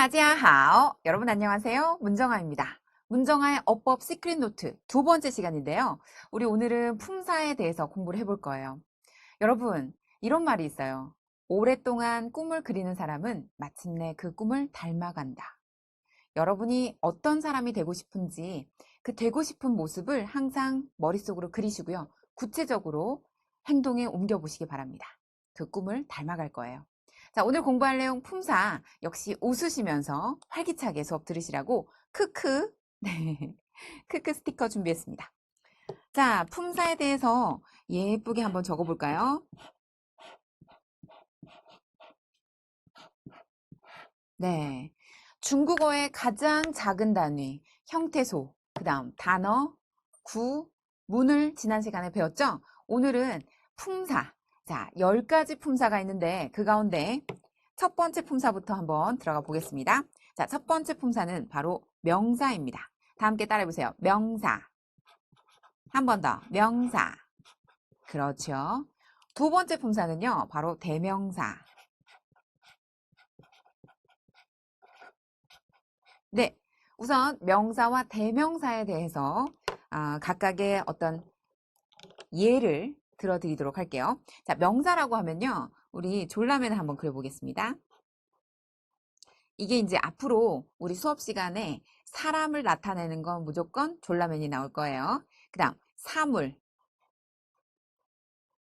따지하오 여러분 안녕하세요. 문정아입니다. 문정아의 어법 시크릿 노트 두 번째 시간인데요. 우리 오늘은 품사에 대해서 공부를 해볼 거예요. 여러분 이런 말이 있어요. 오랫동안 꿈을 그리는 사람은 마침내 그 꿈을 닮아간다. 여러분이 어떤 사람이 되고 싶은지 그 되고 싶은 모습을 항상 머릿속으로 그리시고요. 구체적으로 행동에 옮겨보시기 바랍니다. 그 꿈을 닮아갈 거예요 자, 오늘 공부할 내용 품사 역시 웃으시면서 활기차게 수업 들으시라고 크크 네. 크크 스티커 준비했습니다. 자, 품사에 대해서 예쁘게 한번 적어 볼까요? 네. 중국어의 가장 작은 단위, 형태소, 그 다음 단어, 구, 문을 지난 시간에 배웠죠? 오늘은 품사, 자, 10가지 품사가 있는데 그 가운데 첫 번째 품사부터 한번 들어가 보겠습니다. 자, 첫 번째 품사는 바로 명사입니다. 다 함께 따라해 보세요. 명사. 한 번 더. 명사. 그렇죠. 두 번째 품사는요. 바로 대명사. 네. 우선 명사와 대명사에 대해서 아, 각각의 어떤 예를 들어드리도록 할게요. 자, 명사라고 하면요. 우리 졸라맨을 한번 그려보겠습니다. 이게 이제 앞으로 우리 수업 시간에 사람을 나타내는 건 무조건 졸라맨이 나올 거예요. 그 다음 사물.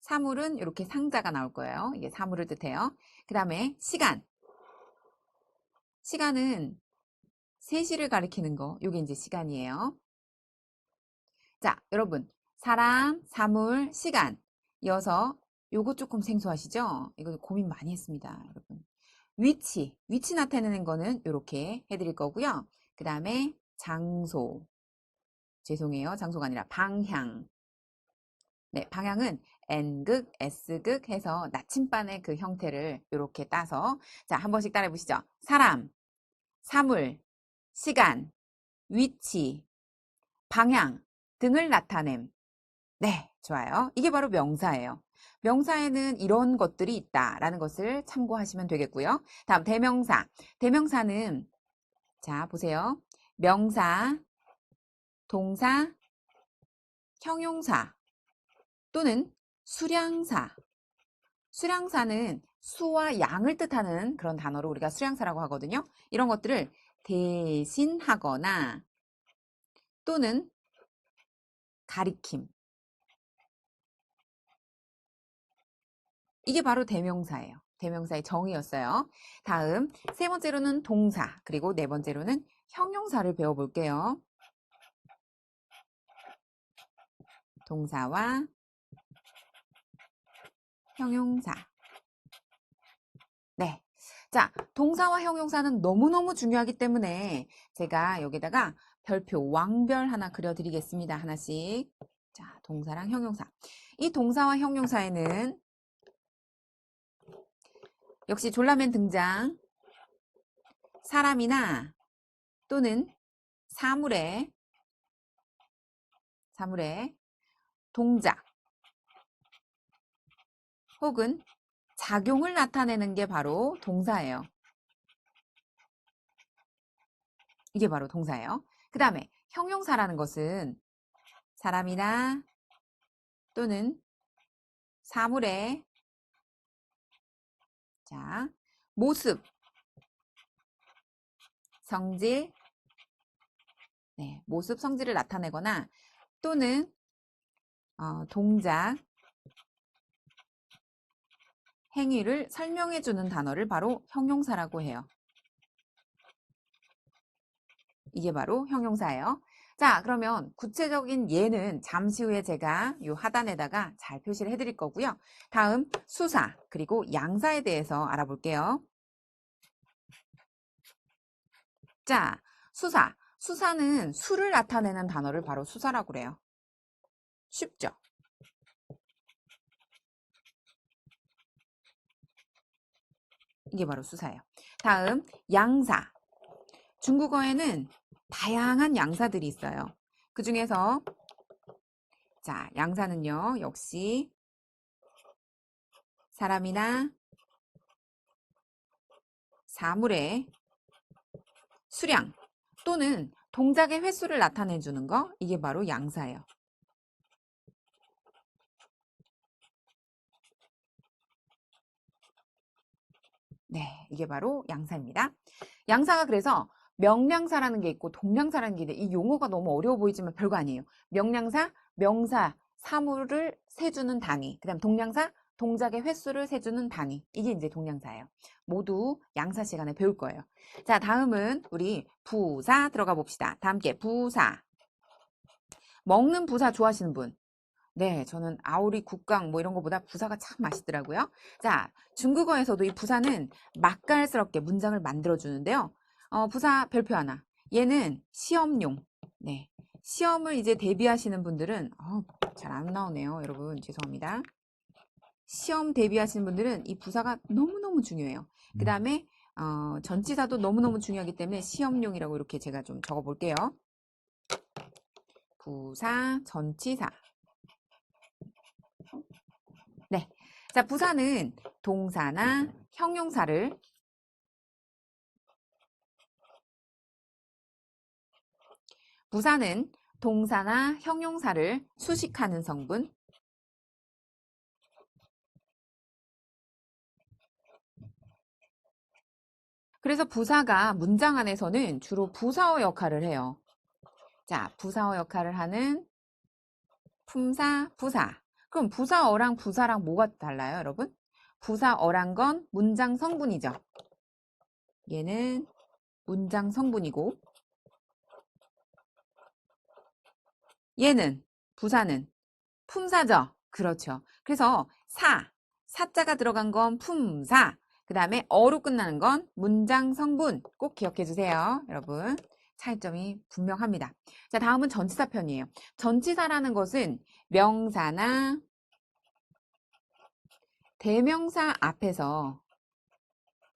사물은 이렇게 상자가 나올 거예요. 이게 사물을 뜻해요. 그 다음에 시간. 시간은 3시를 가리키는 거. 이게 이제 시간이에요. 자, 여러분. 사람, 사물, 시간 이어서 요거 조금 생소하시죠? 이거 고민 많이 했습니다, 여러분. 위치, 위치 나타내는 거는 이렇게 해드릴 거고요. 그 다음에 장소, 죄송해요. 장소가 아니라 방향. 네, 방향은 N극, S극 해서 나침반의 그 형태를 이렇게 따서 자, 한 번씩 따라해 보시죠. 사람, 사물, 시간, 위치, 방향 등을 나타냄. 네, 좋아요. 이게 바로 명사예요. 명사에는 이런 것들이 있다라는 것을 참고하시면 되겠고요. 다음 대명사. 대명사는 자, 보세요. 명사, 동사, 형용사 또는 수량사. 수량사는 수와 양을 뜻하는 그런 단어로 우리가 수량사라고 하거든요. 이런 것들을 대신하거나 또는 가리킴 이게 바로 대명사예요. 대명사의 정의였어요. 다음 세 번째로는 동사 그리고 네 번째로는 형용사를 배워볼게요. 동사와 형용사 네. 자, 동사와 형용사는 너무너무 중요하기 때문에 제가 여기다가 별표 왕별 하나 그려드리겠습니다. 하나씩. 자, 동사랑 형용사. 이 동사와 형용사에는 역시 졸라맨 등장. 사람이나 또는 사물의 사물의 동작 혹은 작용을 나타내는 게 바로 동사예요. 이게 바로 동사예요. 그 다음에 형용사라는 것은 사람이나 또는 사물의 자, 모습, 성질, 네, 모습, 성질을 나타내거나 또는 어, 동작, 행위를 설명해 주는 단어를 바로 형용사라고 해요. 이게 바로 형용사예요. 자, 그러면 구체적인 예는 잠시 후에 제가 이 하단에다가 잘 표시를 해드릴 거고요. 다음 수사 그리고 양사에 대해서 알아볼게요. 자, 수사. 수사는 수를 나타내는 단어를 바로 수사라고 그래요. 쉽죠? 이게 바로 수사예요. 다음 양사. 중국어에는 다양한 양사들이 있어요. 그 중에서 자, 양사는요. 역시 사람이나 사물의 수량 또는 동작의 횟수를 나타내 주는 거 이게 바로 양사예요. 네, 이게 바로 양사입니다. 양사가 그래서 명량사라는 게 있고 동량사라는 게 있는데 이 용어가 너무 어려워 보이지만 별거 아니에요. 명량사, 명사, 사물을 세주는 단위. 그 다음 동량사, 동작의 횟수를 세주는 단위. 이게 이제 동량사예요. 모두 양사 시간에 배울 거예요. 자, 다음은 우리 부사 들어가 봅시다. 다 함께 부사. 먹는 부사 좋아하시는 분? 네, 저는 아우리, 국강 뭐 이런 거보다 부사가 참 맛있더라고요. 자, 중국어에서도 이 부사는 맛깔스럽게 문장을 만들어 주는데요. 어, 부사 별표 하나. 얘는 시험용. 네. 시험을 이제 대비하시는 분들은 어, 잘 안 나오네요. 여러분 죄송합니다. 시험 대비하시는 분들은 이 부사가 너무너무 중요해요. 그 다음에 어, 전치사도 너무너무 중요하기 때문에 시험용이라고 이렇게 제가 좀 적어 볼게요. 부사, 전치사. 네. 자, 부사는 동사나 형용사를 부사는 동사나 형용사를 수식하는 성분. 그래서 부사가 문장 안에서는 주로 부사어 역할을 해요. 자, 부사어 역할을 하는 품사, 부사. 그럼 부사어랑 부사랑 뭐가 달라요, 여러분? 부사어란 건 문장 성분이죠. 얘는 문장 성분이고 얘는 부사는 품사죠. 그렇죠. 그래서 사, 사자가 들어간 건 품사. 그 다음에 어로 끝나는 건 문장 성분. 꼭 기억해 주세요. 여러분. 차이점이 분명합니다. 자, 다음은 전치사 편이에요. 전치사라는 것은 명사나 대명사 앞에서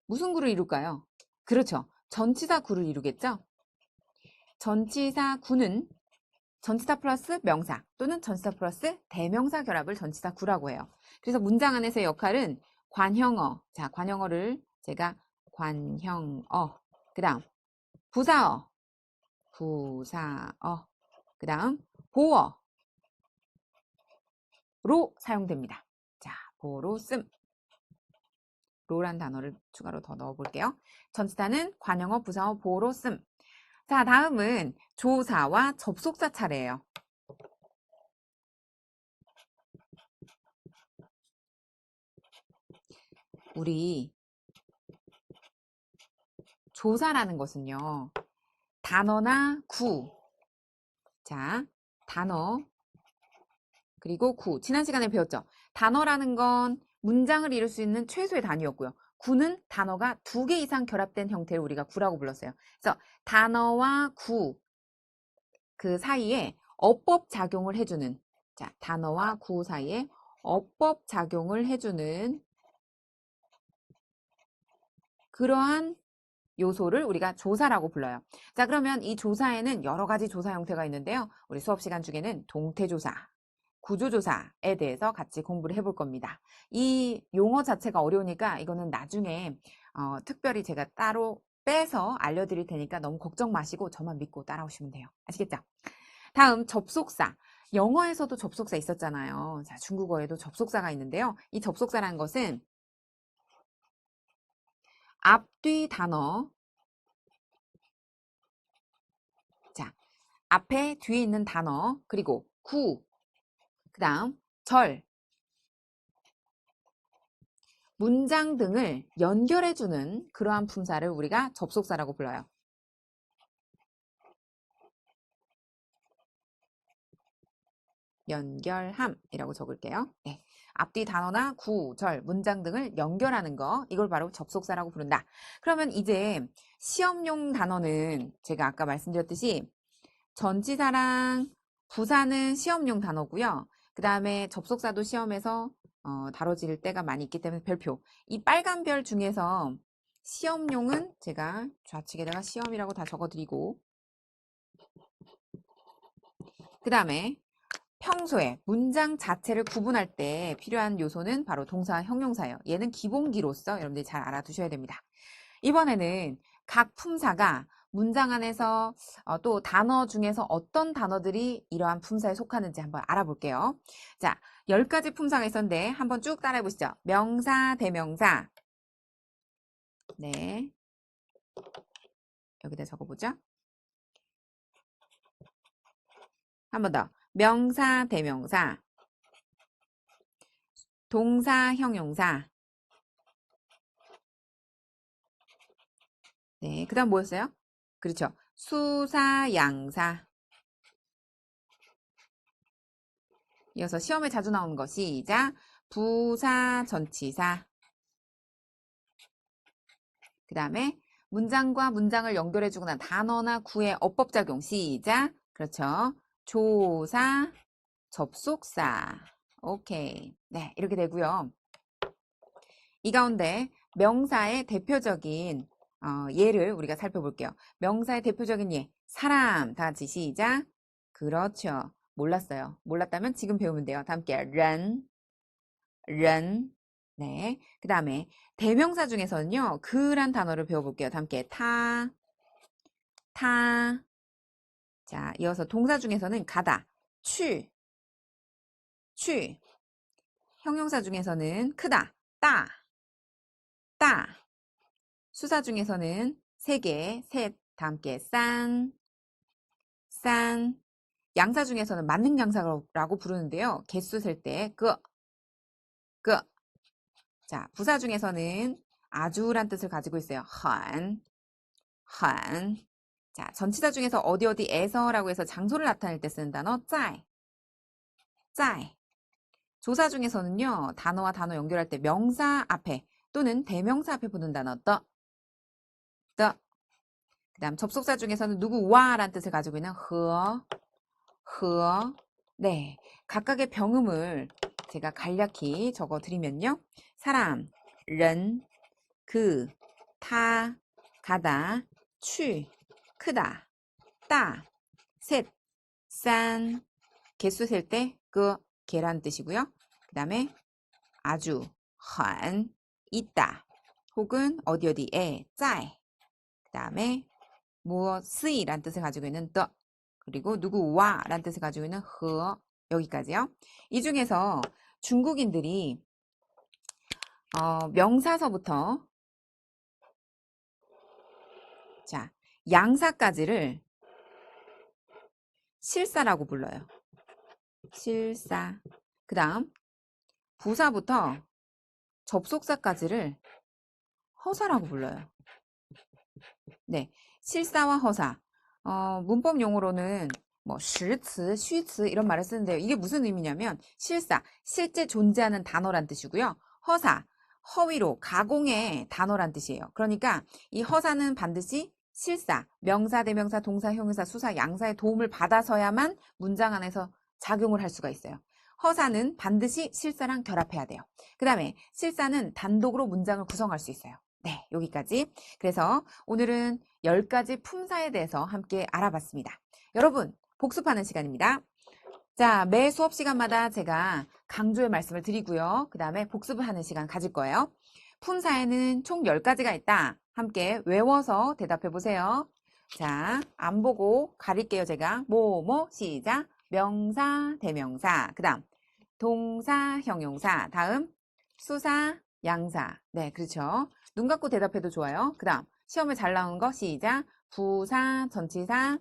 무슨 구를 이룰까요? 그렇죠. 전치사 구를 이루겠죠? 전치사 구는 전치사 플러스 명사 또는 전치사 플러스 대명사 결합을 전치사 구라고 해요. 그래서 문장 안에서의 역할은 관형어. 자, 관형어를 제가 관형어. 그 다음, 부사어. 부사어. 그 다음, 보어 로 사용됩니다. 자, 보어로 씀. 로란 단어를 추가로 더 넣어 볼게요. 전치사는 관형어, 부사어, 보어로 씀. 자, 다음은 조사와 접속사 차례예요. 우리 조사라는 것은요. 단어나 구. 자, 단어 그리고 구. 지난 시간에 배웠죠. 단어라는 건 문장을 이룰 수 있는 최소의 단위였고요. 구는 단어가 두 개 이상 결합된 형태를 우리가 구라고 불렀어요. 그래서 단어와 구 그 사이에 어법 작용을 해주는 자 단어와 구 사이에 어법 작용을 해주는 그러한 요소를 우리가 조사라고 불러요. 자 그러면 이 조사에는 여러 가지 조사 형태가 있는데요. 우리 수업 시간 중에는 동태 조사, 구조조사에 대해서 같이 공부를 해볼 겁니다. 이 용어 자체가 어려우니까 이거는 나중에 어, 특별히 제가 따로 빼서 알려드릴 테니까 너무 걱정 마시고 저만 믿고 따라오시면 돼요. 아시겠죠? 다음 접속사. 영어에서도 접속사 있었잖아요. 자, 중국어에도 접속사가 있는데요. 이 접속사라는 것은 앞뒤 단어 자, 앞에 뒤에 있는 단어 그리고 구, 그 다음 절, 문장 등을 연결해주는 그러한 품사를 우리가 접속사라고 불러요. 연결함이라고 적을게요. 네. 앞뒤 단어나 구, 절, 문장 등을 연결하는 거 이걸 바로 접속사라고 부른다. 그러면 이제 시험용 단어는 제가 아까 말씀드렸듯이 전치사랑 부사는 시험용 단어고요. 그 다음에 접속사도 시험에서 어, 다뤄질 때가 많이 있기 때문에 별표. 이 빨간 별 중에서 시험용은 제가 좌측에다가 시험이라고 다 적어드리고 그 다음에 평소에 문장 자체를 구분할 때 필요한 요소는 바로 동사 형용사예요. 얘는 기본기로서 여러분들이 잘 알아두셔야 됩니다. 이번에는 각 품사가 문장 안에서 어, 또 단어 중에서 어떤 단어들이 이러한 품사에 속하는지 한번 알아볼게요. 자, 10가지 품사가 있었는데 한번 쭉 따라해 보시죠. 명사, 대명사. 네. 여기다 적어보죠. 한 번 더. 명사, 대명사. 동사, 형용사. 네, 그 다음 뭐였어요? 그렇죠. 수사, 양사. 이어서 시험에 자주 나오는 거 시작. 부사, 전치사. 그 다음에 문장과 문장을 연결해주고 난 단어나 구의 어법작용 시작. 그렇죠. 조사, 접속사. 오케이. 네, 이렇게 되고요. 이 가운데 명사의 대표적인 어, 예를 우리가 살펴볼게요. 명사의 대표적인 예. 사람. 다 같이 시작. 그렇죠. 몰랐어요. 몰랐다면 지금 배우면 돼요. 다 함께 런, 런. 네. 그 다음에 대명사 중에서는요. 그란 단어를 배워볼게요. 다 함께 타, 타. 자, 이어서 동사 중에서는 가다, 취, 취. 형용사 중에서는 크다, 따, 따. 수사 중에서는 세 개, 셋, 다 함께 싼, 싼. 양사 중에서는 만능 양사라고 부르는데요. 개수 셀 때 그, 그. 자, 부사 중에서는 아주란 뜻을 가지고 있어요. 한, 한. 자, 전치사 중에서 어디 어디에서라고 해서 장소를 나타낼 때 쓰는 단어 在,在. 조사 중에서는요. 단어와 단어 연결할 때 명사 앞에 또는 대명사 앞에 붙는 단어 더, the. 그 다음 접속사 중에서는 누구 와라는 뜻을 가지고 있는 허, 허, 네. 각각의 병음을 제가 간략히 적어 드리면요. 사람, 른, 그, 타, 가다, 추, 크다, 따, 셋, 싼, 개수 셀 때 그, 계란 뜻이고요. 그 다음에 아주, 한, 있다, 혹은 어디 어디에, 짜 다음에 무엇이란 뜻을 가지고 있는 더 그리고 누구와 란 뜻을 가지고 있는 허 여기까지요. 이 중에서 중국인들이 어, 명사서부터 자 양사까지를 실사라고 불러요. 실사. 그 다음 부사부터 접속사까지를 허사라고 불러요. 네, 실사와 허사. 어, 문법 용어로는 뭐 시츠, 쉬츠 이런 말을 쓰는데요. 이게 무슨 의미냐면 실사, 실제 존재하는 단어란 뜻이고요. 허사, 허위로 가공의 단어란 뜻이에요. 그러니까 이 허사는 반드시 실사, 명사, 대명사, 동사, 형용사, 수사, 양사의 도움을 받아서야만 문장 안에서 작용을 할 수가 있어요. 허사는 반드시 실사랑 결합해야 돼요. 그 다음에 실사는 단독으로 문장을 구성할 수 있어요. 네, 여기까지. 그래서 오늘은 10가지 품사에 대해서 함께 알아봤습니다. 여러분, 복습하는 시간입니다. 자, 매 수업 시간마다 제가 강조의 말씀을 드리고요. 그 다음에 복습을 하는 시간 가질 거예요. 품사에는 총 10가지가 있다. 함께 외워서 대답해 보세요. 자, 안 보고 가릴게요, 제가. 뭐, 뭐, 시작. 명사, 대명사. 그 다음, 동사, 형용사. 다음, 수사, 양사. 네, 그렇죠. 눈 감고 대답해도 좋아요. 그 다음, 시험에 잘 나오는 거 시작. 부사, 전치사,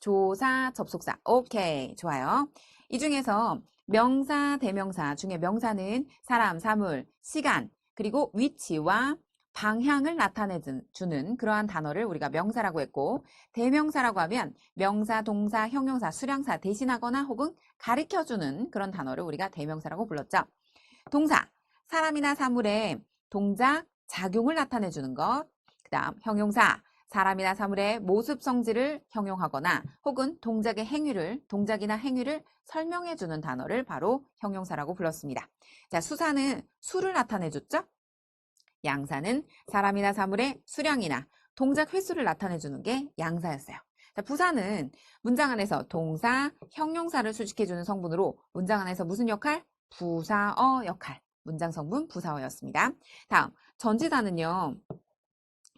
조사, 접속사. 오케이. 좋아요. 이 중에서 명사, 대명사 중에 명사는 사람, 사물, 시간, 그리고 위치와 방향을 나타내주는 그러한 단어를 우리가 명사라고 했고 대명사라고 하면 명사, 동사, 형용사, 수량사 대신하거나 혹은 가리켜주는 그런 단어를 우리가 대명사라고 불렀죠. 동사, 사람이나 사물의 동작, 작용을 나타내 주는 것. 그 다음 형용사, 사람이나 사물의 모습 성질을 형용하거나 혹은 동작의 행위를, 동작이나 행위를 설명해 주는 단어를 바로 형용사라고 불렀습니다. 자, 수사는 수를 나타내 줬죠? 양사는 사람이나 사물의 수량이나 동작 횟수를 나타내 주는 게 양사였어요. 자, 부사는 문장 안에서 동사, 형용사를 수식해 주는 성분으로 문장 안에서 무슨 역할? 부사어 역할. 문장 성분 부사어였습니다. 다음, 전치사는요.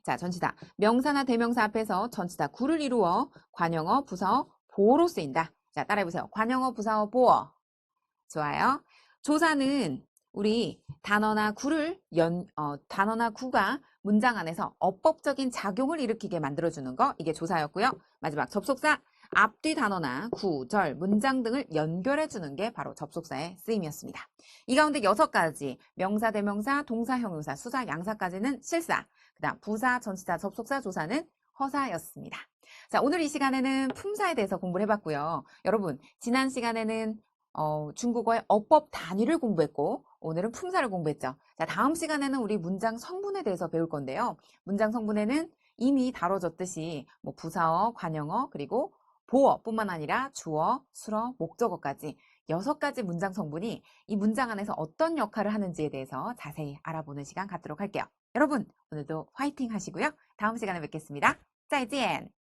자, 전치사. 명사나 대명사 앞에서 전치사 구를 이루어 관용어, 부사어, 보어로 쓰인다. 자, 따라해보세요. 관용어, 부사어, 보어. 좋아요. 조사는 우리 단어나 구를 연, 어, 단어나 구가 문장 안에서 어법적인 작용을 일으키게 만들어주는 거. 이게 조사였고요. 마지막 접속사. 앞뒤 단어나 구, 절, 문장 등을 연결해 주는 게 바로 접속사의 쓰임이었습니다. 이 가운데 여섯 가지 명사, 대명사, 동사, 형용사, 수사, 양사까지는 실사, 그 다음 부사, 전치사, 접속사, 조사는 허사였습니다. 자, 오늘 이 시간에는 품사에 대해서 공부를 해봤고요. 여러분, 지난 시간에는 어, 중국어의 어법 단위를 공부했고, 오늘은 품사를 공부했죠. 자, 다음 시간에는 우리 문장 성분에 대해서 배울 건데요. 문장 성분에는 이미 다뤄졌듯이 뭐 부사어, 관형어, 그리고 보어뿐만 아니라 주어, 수어, 목적어까지 여섯 가지 문장 성분이 이 문장 안에서 어떤 역할을 하는지에 대해서 자세히 알아보는 시간 갖도록 할게요. 여러분, 오늘도 화이팅 하시고요. 다음 시간에 뵙겠습니다. 再见!